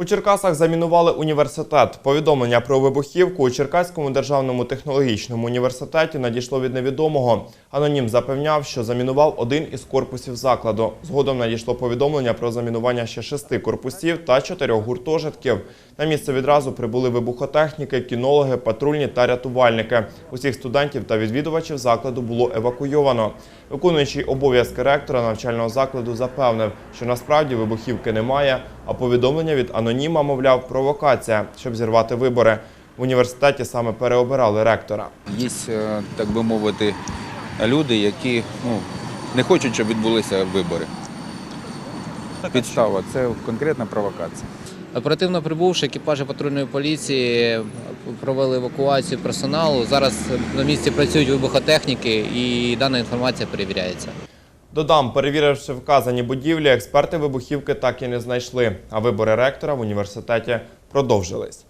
У Черкасах замінували університет. Повідомлення про вибухівку у Черкаському державному технологічному університеті надійшло від невідомого. Анонім запевняв, що замінував один із корпусів закладу. Згодом надійшло повідомлення про замінування ще шести корпусів та чотирьох гуртожитків. На місце відразу прибули вибухотехніки, кінологи, патрульні та рятувальники. Усіх студентів та відвідувачів закладу було евакуйовано. Виконуючий обов'язки ректора навчального закладу запевнив, що насправді вибухівки немає, а повідомлення від аноніма, мовляв, провокація, щоб зірвати вибори. В університеті саме переобирали ректора. Є, е, так би мовити, люди, які ну, не хочуть, щоб відбулися вибори. Підстава це конкретна провокація. Оперативно прибувши, екіпажі патрульної поліції провели евакуацію персоналу. Зараз на місці працюють вибухотехніки і дана інформація перевіряється. Додам, перевіривши вказані будівлі, експерти вибухівки так і не знайшли, а вибори ректора в університеті продовжились.